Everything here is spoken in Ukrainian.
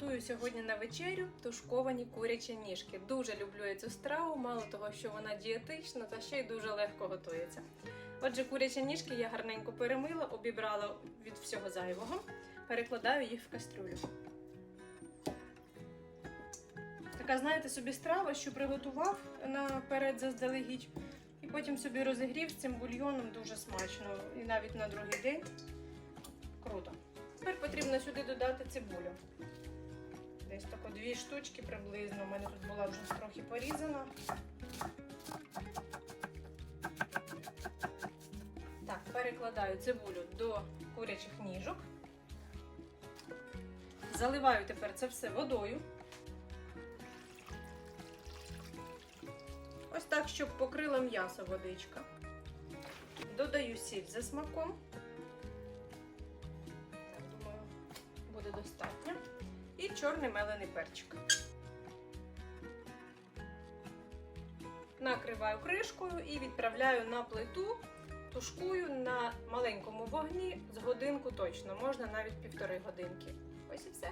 Готую сьогодні на вечерю тушковані курячі ніжки. Дуже люблю я цю страву, мало того, що вона дієтична, та ще й дуже легко готується. Отже, курячі ніжки я гарненько перемила, обібрала від всього зайвого, перекладаю їх в кастрюлю. Така, знаєте, собі страва, що приготував наперед заздалегідь, і потім собі розігрів з цим бульйоном дуже смачно. І навіть на другий день. Круто. Тепер потрібно сюди додати цибулю. Десь тако дві штучки приблизно. У мене тут була вже трохи порізана. Так, перекладаю цибулю до курячих ніжок. Заливаю тепер це все водою. Ось так, щоб покрила м'ясо водичка. Додаю сіль за смаком. Так, думаю, буде достатньо. Чорний мелений перчик. Накриваю кришкою і відправляю на плиту. Тушкую на маленькому вогні з годинку точно, можна навіть півтори годинки. Ось і все.